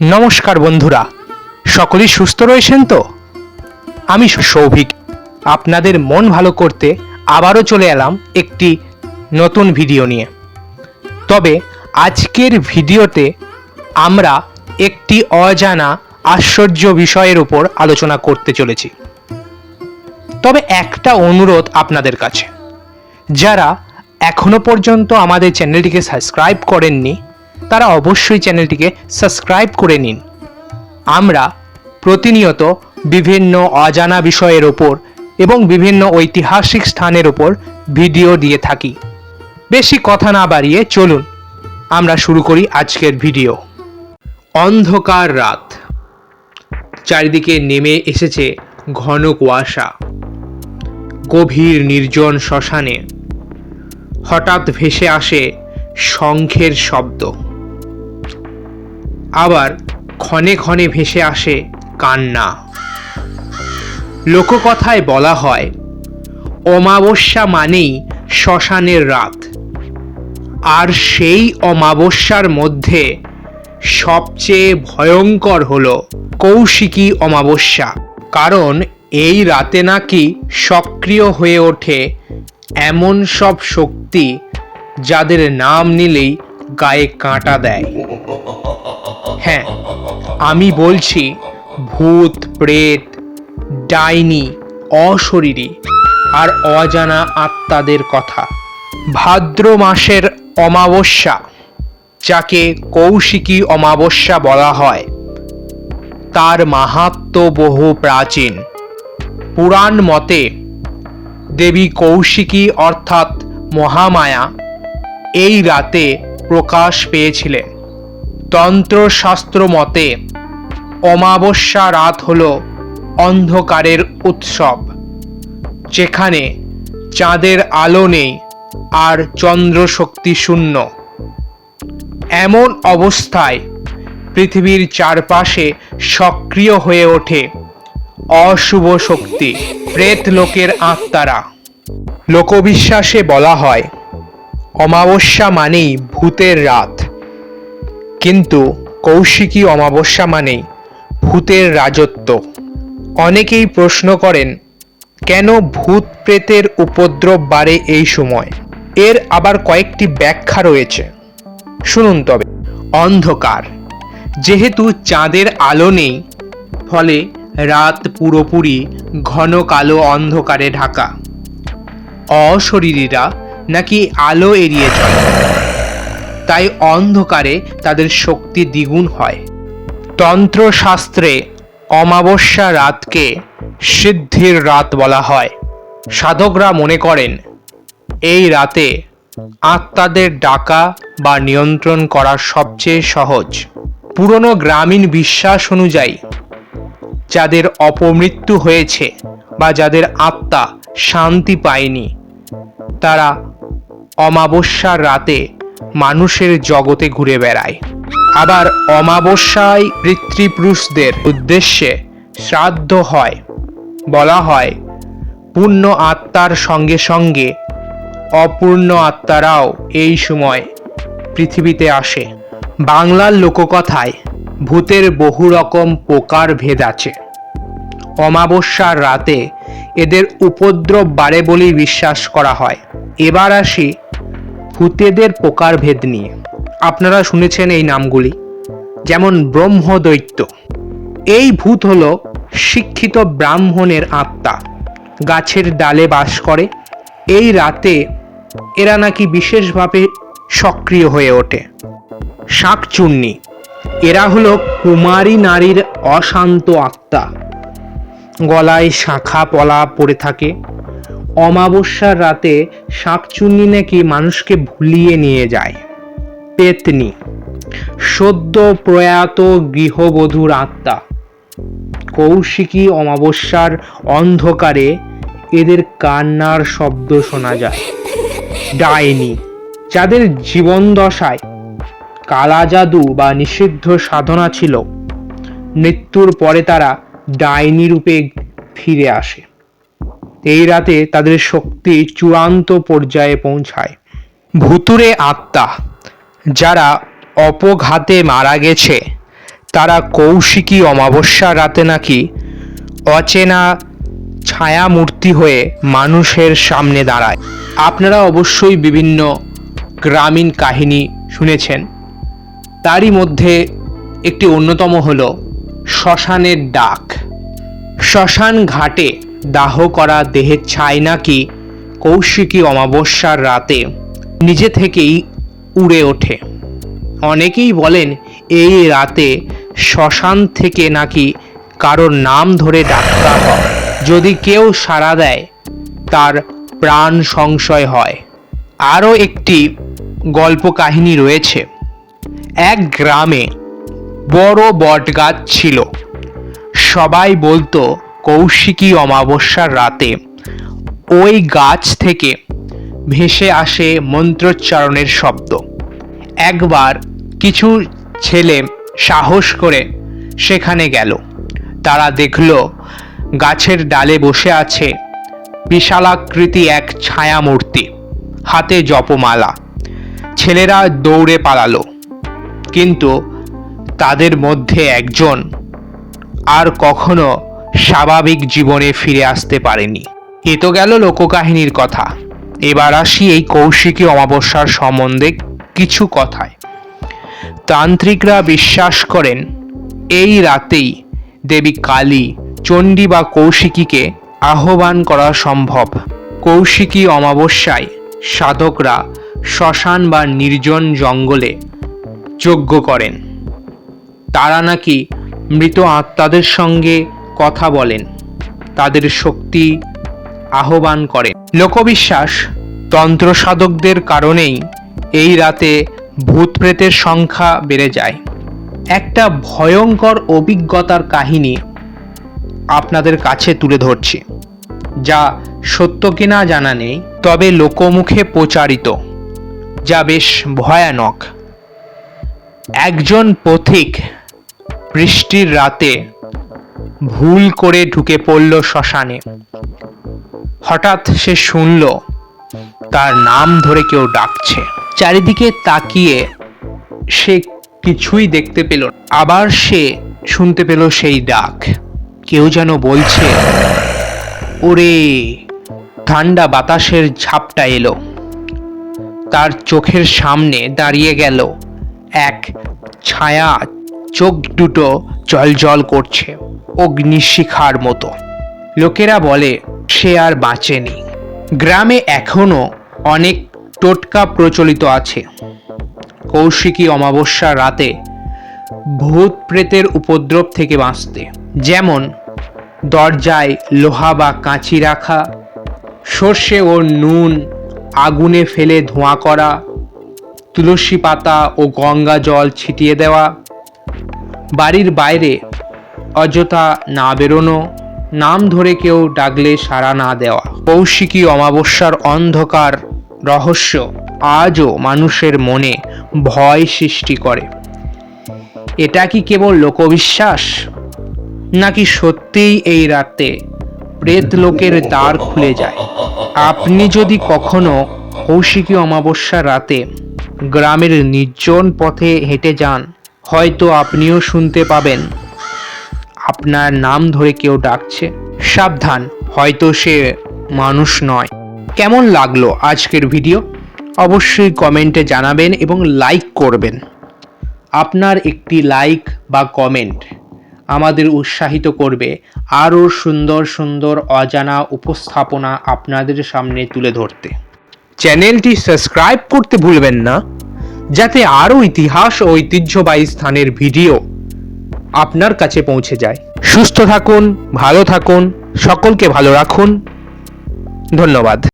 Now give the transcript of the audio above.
নমস্কার বন্ধুরা, সকলেই সুস্থ রয়েছেন তো? আমি সৌভিক, আপনাদের মন ভালো করতে আবারও চলে এলাম একটি নতুন ভিডিও নিয়ে। তবে আজকের ভিডিওতে আমরা একটি অজানা আশ্চর্য বিষয়ের উপর আলোচনা করতে চলেছি। তবে একটা অনুরোধ আপনাদের কাছে। যারা এখনও পর্যন্ত আমাদের চ্যানেলটিকে সাবস্ক্রাইব করেননি তারা অবশ্যই চ্যানেলটিকে সাবস্ক্রাইব করে নিন। আমরা প্রতিনিয়ত বিভিন্ন অজানা বিষয়ের ওপর এবং বিভিন্ন ঐতিহাসিক স্থানের ওপর ভিডিও দিয়ে থাকি। বেশি কথা না বাড়িয়ে চলুন, আমরা শুরু করি আজকের ভিডিও। অন্ধকার রাত। চারিদিকে নেমে এসেছে ঘন কুয়াশা। গভীর নির্জন শ্মশানে হঠাৎ ভেসে আসে শঙ্খের শব্দ। আবার ক্ষণে ক্ষণে ভেসে আসে কান্না। লোককথায় বলা হয়, অমাবস্যা মানেই শ্মশানের রাত। আর সেই অমাবস্যার মধ্যে সবচেয়ে ভয়ঙ্কর হল কৌশিকী অমাবস্যা, কারণ এই রাতে নাকি সক্রিয় হয়ে ওঠে এমন সব শক্তি যাদের নাম নিলেই গায়ে কাঁটা দেয়। হ্যাঁ আমি বলছি ভূত, প্রেত, ডাইনি, অশরীরী আর অজানা আত্মাদের কথা। ভাদ্র মাসের অমাবস্যা, যাকে কৌশিকী অমাবস্যা বলা হয়, তার মাহাত্ম বহু প্রাচীন। পুরাণ মতে, দেবী কৌশিকী অর্থাৎ মহামায়া এই রাতে প্রকাশ পেয়েছিলেন। তন্ত্রশাস্ত্র মতে, অমাবস্যা রাত হল অন্ধকারের উৎসব, যেখানে চাঁদের আলো নেই আর চন্দ্র শক্তি শূন্য। এমন অবস্থায় পৃথিবীর চারপাশে সক্রিয় হয়ে ওঠে অশুভ শক্তি, প্রেত লোকের আত্মারা। লোকবিশ্বাসে বলা হয়, অমাবস্যা মানেই ভূতের রাত। কিন্তু কৌশিকী অমাবস্যা মানেই ভূতের রাজত্ব। অনেকেই প্রশ্ন করেন, কেন ভূত প্রেতের উপদ্রব বাড়ে এই সময়? এর আবার কয়েকটি ব্যাখ্যা রয়েছে। শুনুন তবে। অন্ধকার। যেহেতু চাঁদের আলো নেই, ফলে রাত পুরোপুরি ঘন কালো অন্ধকারে ঢাকা। অশরীরীরা নাকি আলো এড়িয়ে চলে। তাই অন্ধকারে তাদের শক্তি দ্বিগুণ হয়। তন্ত্রশাস্ত্রে অমাবস্যা রাতকে সিদ্ধির রাত বলা হয়। সাধকরা মনে করেন, এই রাতে আত্মাদের ডাকা বা নিয়ন্ত্রণ করা সবচেয়ে সহজ। পুরনো গ্রামীণ বিশ্বাস অনুযায়ী, যাদের অপমৃত্যু হয়েছে বা যাদের আত্মা শান্তি পায়নি, তারা অমাবস্যার রাতে মানুষের জগতে ঘুরে বেড়ায়। আবার অমাবস্যায় পিতৃপুরুষদের উদ্দেশ্যে শ্রাদ্ধ হয়। বলা হয়, পূর্ণ আত্মার সঙ্গে সঙ্গে অপূর্ণ আত্মারাও এই সময় পৃথিবীতে আসে। বাংলার লোককথায় ভূতের বহু রকম প্রকার ভেদ আছে। অমাবস্যার রাতে এদের উপদ্রব বাড়ে বলেই বিশ্বাস করা হয়। এবার আসি ভূতেদের প্রকারভেদ নিয়ে। আপনারা শুনেছেন এই নামগুলি, যেমন ব্রহ্মদৈত্য। এই ভূত হল শিক্ষিত ব্রাহ্মণের আত্মা, গাছের ডালে বাস করে। এই রাতে এরা নাকি বিশেষভাবে সক্রিয় হয়ে ওঠে। শাকচুন্নি, এরা হলো কুমারী নারীর অশান্ত আত্মা। গলায় শাখা পলা পড়ে থাকে। অমাবস্যার রাতে শাকচুন্নি নাকি মানুষকে ভুলিয়ে নিয়ে যায়। পেতনি, সদ্য প্রয়াত গৃহবধূর আত্মা। কৌশিকী অমাবস্যার অন্ধকারে এদের কান্নার শব্দ শোনা যায়। ডাইনি, যাদের জীবন দশায় কালা জাদু বা নিষিদ্ধ সাধনা ছিল, মৃত্যুর পরে তারা ডাইনি রূপে ফিরে আসে। এই রাতে তাদের শক্তি চূড়ান্ত পর্যায়ে পৌঁছায়। ভুতুরে আত্মা, যারা অপঘাতে মারা গেছে, তারা কৌশিকী অমাবস্যা রাতে নাকি অচেনা ছায়া মূর্তি হয়ে মানুষের সামনে দাঁড়ায়। আপনারা অবশ্যই বিভিন্ন গ্রামীণ কাহিনী শুনেছেন। তারই মধ্যে একটি অন্যতম হল শ্মশানের ডাক। শ্মশান ঘাটে দাহ করা দেহের ছাই নাকি? কৌশিকী অমাবস্যার রাতে নিজে থেকেই উড়ে ওঠে। অনেকেই বলেন, এই রাতে শ্মশান থেকে নাকি কারোর নাম ধরে ডাক্তার যদি কেউ সাড়া দেয়, তার প্রাণ সংশয় হয়। আরও একটি গল্প কাহিনী রয়েছে। এক গ্রামে বড় বটগাছ ছিল। সবাই বলতো কৌশিকী অমাবস্যার রাতে ওই গাছ থেকে ভেসে আসে মন্ত্রোচ্চারণের শব্দ। একবার কিছু ছেলে সাহস করে সেখানে গেল। তারা দেখল গাছের ডালে বসে আছে বিশালাকৃতি এক ছায়ামূর্তি, হাতে জপমালা। ছেলেরা দৌড়ে পালালো। কিন্তু তাদের মধ্যে একজন আর কখনো স্বাভাবিক জীবনে ফিরে আসতে পারেনি। এ তো গেল লোককাহিনীর কথা। এবার আসি এই কৌশিকী অমাবস্যার সম্বন্ধে কিছু কথায়। তান্ত্রিকরা বিশ্বাস করেন, এই রাতেই দেবী কালী চণ্ডী বা কৌশিকীকে আহ্বান করা সম্ভব। কৌশিকী অমাবস্যায় সাধকরা শ্মশান বা নির্জন জঙ্গলে যজ্ঞ করেন। তারা নাকি মৃত আত্মাদের সঙ্গে কথা বলেন, তাদের শক্তি আহ্বান করেন। লোকবিশ্বাস তন্ত্র সাধকদের কারণেই এই রাতে ভূত প্রেতের সংখ্যা বেড়ে যায়। একটা ভয়ঙ্কর অভিজ্ঞতার কাহিনী আপনাদের কাছে তুলে ধরছি, যা সত্য কিনা জানা নেই, তবে লোকমুখে প্রচারিত, যা বেশ ভয়ানক। একজন পথিক বৃষ্টির রাতে ভুল করে ঢুকে পড়ল শ্মশানে। হঠাৎ সে শুনল, তার নাম ধরে কেউ ডাকছে। চারিদিকে তাকিয়ে সে কিছুই দেখতে পেল আবার সে শুনতে পেল সেই ডাক। কেউ যেন বলছে, ওরে, ঠান্ডা বাতাসের ঝাপটা এলো। তার চোখের সামনে দাঁড়িয়ে গেল এক ছায়া, চোখ দুটো জল জল করছে। অগ্নিশিখার মতো। লোকেরা বলে, সে আর বাঁচেনি। গ্রামে এখনও অনেক টোটকা প্রচলিত আছে। কৌশিকী অমাবস্যার রাতে ভূত প্রেতের উপদ্রব থেকে বাঁচতে। যেমন দরজায় লোহা বা কাঁচি রাখা, সর্ষে ও নুন আগুনে ফেলে ধোঁয়া করা, তুলসী পাতা ও গঙ্গা জল ছিটিয়ে দেওয়া। বাড়ির বাইরে অযথা না বেরোনো, নাম ধরে কেউ ডাকলে সাড়া না দেওয়া। কৌশিকী অমাবস্যার অন্ধকার রহস্য আজও মানুষের মনে ভয় সৃষ্টি করে। এটা কি কেবল লোকবিশ্বাস? নাকি সত্যিই এই রাতে প্রেত লোকের দ্বার খুলে যায়? আপনি যদি কখনো কৌশিকী অমাবস্যা রাতে গ্রামের নির্জন পথে হেঁটে যান, হয়তো আপনিও শুনতে পাবেন আপনার নাম ধরে কেউ ডাকছে। সাবধান, হয়তো সে মানুষ নয়। কেমন লাগল আজকের ভিডিও? অবশ্যই কমেন্টে জানাবেন এবং লাইক করবেন। আপনার একটি লাইক বা কমেন্ট আমাদের উৎসাহিত করবে। আরও সুন্দর সুন্দর অজানা উপস্থাপনা আপনাদের সামনে তুলে ধরতে। চ্যানেলটি সাবস্ক্রাইব করতে ভুলবেন না, যাতে আরও ইতিহাস ও ঐতিহ্যবাহী স্থানের ভিডিও আপনার কাছে পৌঁছে যায়। সুস্থ থাকুন ভালো থাকুন সকলকে ভালো রাখুন। ধন্যবাদ।